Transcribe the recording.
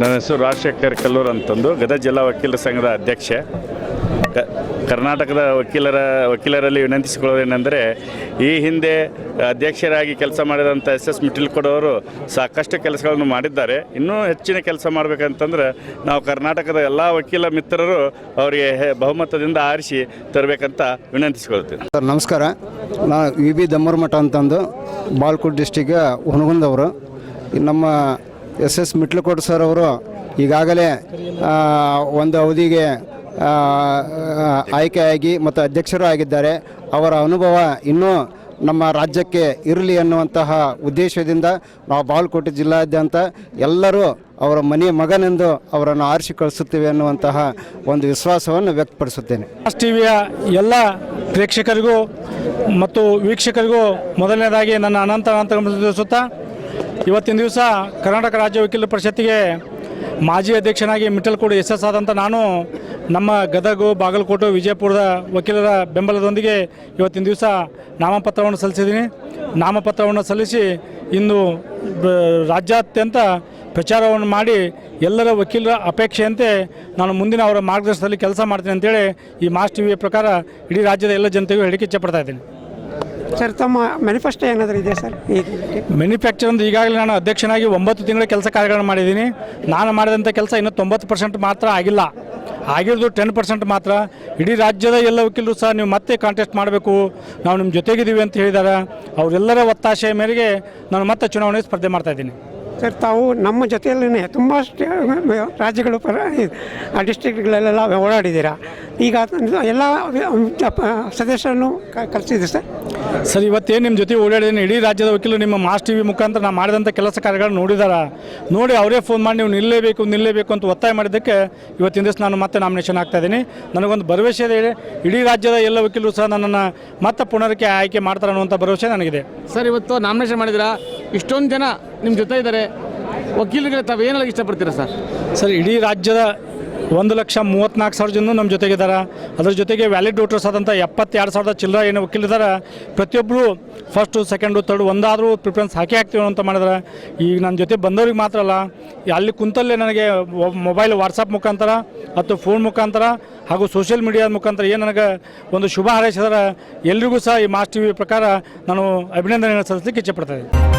ನನ್ನ ಹೆಸರು ರಾಜಶೇಖರ್ ಕಲ್ಲೂರ್ ಅಂತಂದು, ಗದಗ ಜಿಲ್ಲಾ ವಕೀಲರ ಸಂಘದ ಅಧ್ಯಕ್ಷ. ಕರ್ನಾಟಕದ ವಕೀಲರ, ವಕೀಲರಲ್ಲಿ ವಿನಂತಿಸಿಕೊಳ್ಳೋದೇನೆಂದರೆ, ಈ ಹಿಂದೆ ಅಧ್ಯಕ್ಷರಾಗಿ ಕೆಲಸ ಮಾಡಿದಂಥ ಎಸ್ ಎಸ್ ಮಿಟಿಲ್ಕೋಡ್ ಅವರು ಸಾಕಷ್ಟು ಕೆಲಸಗಳನ್ನು ಮಾಡಿದ್ದಾರೆ. ಇನ್ನೂ ಹೆಚ್ಚಿನ ಕೆಲಸ ಮಾಡಬೇಕಂತಂದ್ರೆ, ನಾವು ಕರ್ನಾಟಕದ ಎಲ್ಲ ವಕೀಲ ಮಿತ್ರರು ಅವರಿಗೆ ಬಹುಮತದಿಂದ ಆರಿಸಿ ತರಬೇಕಂತ ವಿನಂತಿಸಿಕೊಳ್ತೀನಿ ಸರ್, ನಮಸ್ಕಾರ. ನಾನು ವಿ ಬಿ ದಮ್ಮರಮಠ ಮಠ ಅಂತಂದು ಬಾಲ್ಕೋಟ್ ಡಿಸ್ಟಿಕ್ ಹುನಗುಂದವರು ನಮ್ಮ ಎಸ್ ಎಸ್ ಮಿಟ್ಲಕೋಟ್ ಸರ್ ಅವರು ಈಗಾಗಲೇ ಒಂದು ಅವಧಿಗೆ ಆಯ್ಕೆಯಾಗಿ ಮತ್ತು ಅಧ್ಯಕ್ಷರು ಆಗಿದ್ದಾರೆ. ಅವರ ಅನುಭವ ಇನ್ನೂ ನಮ್ಮ ರಾಜ್ಯಕ್ಕೆ ಇರಲಿ ಅನ್ನುವಂತಹ ಉದ್ದೇಶದಿಂದ ನಾವು ಬಾಲ್ಕೋಟೆ ಜಿಲ್ಲಾದ್ಯಂತ ಎಲ್ಲರೂ ಅವರ ಮನೆ ಮಗನೆಂದು ಅವರನ್ನು ಆರಿಸಿ ಕಳಿಸುತ್ತೇವೆ ಅನ್ನುವಂತಹ ಒಂದು ವಿಶ್ವಾಸವನ್ನು ವ್ಯಕ್ತಪಡಿಸುತ್ತೇನೆ. ಟಿ ಟಿವಿಯ ಎಲ್ಲ ಪ್ರೇಕ್ಷಕರಿಗೂ ಮತ್ತು ವೀಕ್ಷಕರಿಗೂ ಮೊದಲನೇದಾಗಿ ನನ್ನ ಅನಂತ ಅನಂತ ತಿಳಿಸುತ್ತಾ ಇವತ್ತಿನ ದಿವಸ ಕರ್ನಾಟಕ ರಾಜ್ಯ ವಕೀಲರ ಪರಿಷತ್ತಿಗೆ ಮಾಜಿ ಅಧ್ಯಕ್ಷನಾಗಿ ಮಿಠಲ್ ಎಸ್ ಎಸ್ ಆದಂಥ ನಾನು ನಮ್ಮ ಗದಗು, ಬಾಗಲಕೋಟೆ, ವಿಜಯಪುರದ ವಕೀಲರ ಬೆಂಬಲದೊಂದಿಗೆ ಇವತ್ತಿನ ದಿವಸ ನಾಮಪತ್ರವನ್ನು ಸಲ್ಲಿಸಿದ್ದೀನಿ. ನಾಮಪತ್ರವನ್ನು ಸಲ್ಲಿಸಿ ಇಂದು ರಾಜ್ಯಾದ್ಯಂತ ಪ್ರಚಾರವನ್ನು ಮಾಡಿ ಎಲ್ಲರ ವಕೀಲರ ಅಪೇಕ್ಷೆಯಂತೆ ನಾನು ಮುಂದಿನ ಅವರ ಮಾರ್ಗದರ್ಶನದಲ್ಲಿ ಕೆಲಸ ಮಾಡ್ತೀನಿ ಅಂತೇಳಿ ಈ ಮಾಸ್ ಟಿವಿಯ ಪ್ರಕಾರ ಇಡೀ ರಾಜ್ಯದ ಎಲ್ಲ ಜನತೆಗೂ ಹೇಳಿಕೆ ಇಚ್ಛೆ ಪಡ್ತಾ ಇದ್ದೀನಿ. ಸರ್, ತಮ್ಮ ಮ್ಯಾನಿಫೆಸ್ಟೋ ಏನಾದರೂ ಇದೆ ಸರ್? ಮ್ಯಾನುಫ್ಯಾಕ್ಚರ್ ಅಂದ್ರೆ ಈಗಾಗಲೇ ನಾನು ಅಧ್ಯಕ್ಷನಾಗಿ ಒಂಬತ್ತು ತಿಂಗಳ ಕೆಲಸ ಕಾರ್ಯಗಳನ್ನು ಮಾಡಿದ್ದೀನಿ. ನಾನು ಮಾಡಿದಂಥ ಕೆಲಸ ಇನ್ನೂ ತೊಂಬತ್ತು ಪರ್ಸೆಂಟ್ ಮಾತ್ರ ಆಗಿಲ್ಲ. ಆಗಿರೋದು ಟೆನ್ ಪರ್ಸೆಂಟ್ ಮಾತ್ರ. ಇಡೀ ರಾಜ್ಯದ ಎಲ್ಲ ವಕೀಲರು ಸಹ ನೀವು ಮತ್ತೆ ಕಾಂಟೆಸ್ಟ್ ಮಾಡಬೇಕು. ನಾವು ನಿಮ್ಮ ಜೊತೆಗಿದ್ದೀವಿ ಅಂತ ಹೇಳಿದ್ದಾರೆ. ಅವರೆಲ್ಲರ ಒತ್ತಾಶೆಯ ಮೇರೆಗೆ ನಾನು ಮತ್ತೆ ಚುನಾವಣೆ ಸ್ಪರ್ಧೆ ಮಾಡ್ತಾ ಇದ್ದೀನಿ. ಸರ್ ತಾವು ನಮ್ಮ ಜೊತೆಯಲ್ಲೇ ತುಂಬ ರಾಜ್ಯಗಳು ಪರ ಆ ಡಿಸ್ಟ್ರಿಕ್ಟ್ಗಳಲ್ಲೆಲ್ಲ ಓಡಾಡಿದ್ದೀರಾ? ಈಗ ಎಲ್ಲ ಸದಸ್ಯರನ್ನು ಕಲಿಸಿದೆ ಸರ್. ಸರ್ ಇವತ್ತೇನು ನಿಮ್ಮ ಜೊತೆ ಓಡಾಡಿದ್ದೀನಿ? ಇಡೀ ರಾಜ್ಯದ ವಕೀಲರು ನಿಮ್ಮ ಮಾಸ್ ಟಿ ವಿ ಮುಖಾಂತರ ನಾವು ಮಾಡಿದಂಥ ಕೆಲಸ ಕಾರ್ಯಗಳನ್ನು ನೋಡಿದಾರ. ನೋಡಿ ಅವರೇ ಫೋನ್ ಮಾಡಿ ನೀವು ನಿಲ್ಲೇಬೇಕು ನಿಲ್ಲಲೇಬೇಕು ಅಂತ ಒತ್ತಾಯ ಮಾಡಿದ್ದಕ್ಕೆ ಇವತ್ತಿನ ದಿವಸ ನಾನು ಮತ್ತೆ ನಾಮಿನೇಷನ್ ಆಗ್ತಾ ಇದ್ದೀನಿ. ನನಗೊಂದು ಭರವಸೆ ಇದೆ ಇಡೀ ರಾಜ್ಯದ ಎಲ್ಲ ವಕೀಲರು ಸಹ ನನ್ನನ್ನು ಮತ್ತೆ ಪುನರ್ಕೆ ಆಯ್ಕೆ ಮಾಡ್ತಾರೆ ಅನ್ನುವಂಥ ಭರವಸೆ ನನಗಿದೆ. ಸರ್ ಇವತ್ತು ನಾಮಿನೇಷನ್ ಮಾಡಿದಿರಾ ಇಷ್ಟೊಂದು ಜನ ನಿಮ್ಮ ಜೊತೆ ಇದ್ದಾರೆ ವಕೀಲರಿಗೆ ತಾವು ಏನು ಹೇಳಕ್ಕೆ ಇಷ್ಟಪಡ್ತೀರಾ ಸರ್? ಸರ್, ಇಡೀ ರಾಜ್ಯದ ಒಂದು ಲಕ್ಷ ಮೂವತ್ತ್ನಾಲ್ಕು ಸಾವಿರ ಜನ ನಮ್ಮ ಜೊತೆಗಿದ್ದಾರೆ ಅದರ ಜೊತೆಗೆ ವ್ಯಾಲಿಡ್ ವೋಟರ್ಸ್ ಆದಂಥ ಎಪ್ಪತ್ತೆರಡು ಸಾವಿರದ ಚಿಲ್ಲರ ಏನು ವಕೀಲಿದ್ದಾರೆ ಪ್ರತಿಯೊಬ್ಬರು ಫಸ್ಟು ಸೆಕೆಂಡು ತರ್ಡ್ ಒಂದಾದರೂ ಪ್ರಿಫರೆನ್ಸ್ ಹಾಕಿ ಹಾಕ್ತೀವಿ ಅಂತ ಮಾಡಿದ್ರೆ. ಈಗ ನನ್ನ ಜೊತೆ ಬಂದವ್ರಿಗೆ ಮಾತ್ರ ಅಲ್ಲ, ಅಲ್ಲಿ ಕುಂತಲ್ಲೇ ನನಗೆ ಮೊಬೈಲ್ ವಾಟ್ಸಪ್ ಮುಖಾಂತರ ಮತ್ತು ಫೋನ್ ಮುಖಾಂತರ ಹಾಗೂ ಸೋಷಿಯಲ್ ಮೀಡಿಯಾದ ಮುಖಾಂತರ ಏನು ನನಗೆ ಒಂದು ಶುಭ ಹಾರೈಸಿದ್ರೆ. ಎಲ್ರಿಗೂ ಸಹ ಈ ಮಾಸ್ ಟಿ ವಿ ಪ್ರಕಾರ ನಾನು ಅಭಿನಂದನೆಗಳನ್ನು ಸಲ್ಲಿಸಲಿಕ್ಕೆ ಇಚ್ಛೆಪಡ್ತಾ ಇದ್ದೀನಿ.